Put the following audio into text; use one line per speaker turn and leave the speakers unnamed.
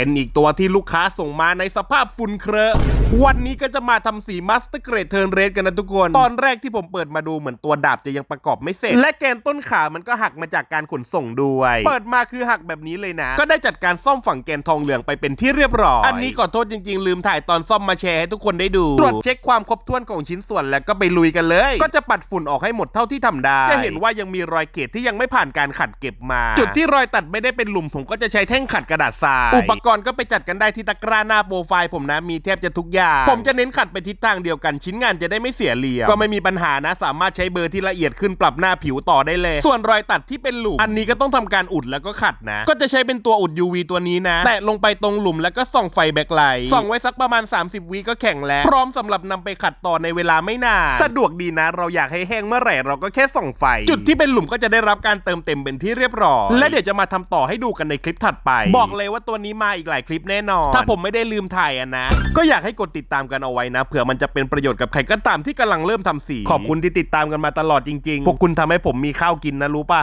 เป็นอีกตัวที่ลูกค้าส่งมาในสภาพฝุ่นเครอะวันนี้ก็จะมาทำสีมัสเตอร์เกรดเทิร์นเรสกันนะทุกคน ตอนแรกที่ผมเปิดมาดูเหมือนตัวดาบจะยังประกอบไม่เสร็จ และแกนต้นขามันก็หักมาจากการขนส่งด้วย เปิดมาคือหักแบบนี้เลยนะ ก็ได้จัดการซ่อมฝั่งแกนทองเหลืองไปเป็นที่เรียบร้อย อันนี้ขอโทษจริงๆ ลืมถ่ายตอนซ่อมมาแชร์ให้ทุกคนได้ดู ตรวจเช็คความครบถ้วนของชิ้นส่วนแล้วก็ไปลุยกันเลย ก็จะปัดฝุ่นออกให้หมดเท่าที่ทำได้ จะเห็นว่ายังมีรอยเกรดที่ยังไม่ผ่านการขัดเก็บมา จุดที่รอยตัดไม่ได้เป็นหลุมผมก็จะใช้แท่งขัดกระดาษทรายอุปกรณ์ก็ไปจัดกันได้ที่ตะกร้าหน้าโปรไฟล์ผมนะมีแทบจะทุกอย่าง ผมจะเน้นขัดไปทิศทางเดียวกันชิ้นงานจะได้ไม่เสียเหลี่ยมก็ไม่มีปัญหานะ สามารถใช้เบอร์ที่ละเอียดขึ้นปรับหน้าผิวต่อได้เลย ส่วนรอยตัดที่เป็นหลุมอันนี้ก็ต้องทำการอุดแล้วก็ขัดนะ ก็จะใช้เป็นตัวอุด UV ตัวนี้นะ แตะลงไปตรงหลุมแล้วก็ส่องไฟแบ็คไลท์ส่องไว้สักประมาณ 30วิก็แข็งแล้ว พร้อมสำหรับนำไปขัดต่อในเวลาไม่นานสะดวกดีนะ เราอยากให้แห้งเมื่อไหร่เราก็แค่ส่องไฟ จุดที่เป็นหลุมก็จะได้รับการเติมเต็มเป็นที่เรียบร้อยและเดี๋ยวจะมาทำต่อให้ดูกันในคลิปถัดไป บอกเลยว่าตัวนี้มาอีกหลายคลิปแน่นอน ถ้าผมไม่ได้ลืมถ่ายอะนะ ก็อยากให้กดติดตามกันเอาไว้นะเผื่อมันจะเป็นประโยชน์กับใครก็ตามที่กำลังเริ่มทำสี ขอบคุณที่ติดตามกันมาตลอดจริงๆ พวกคุณทำให้ผมมีข้าวกินนะรู้ปะ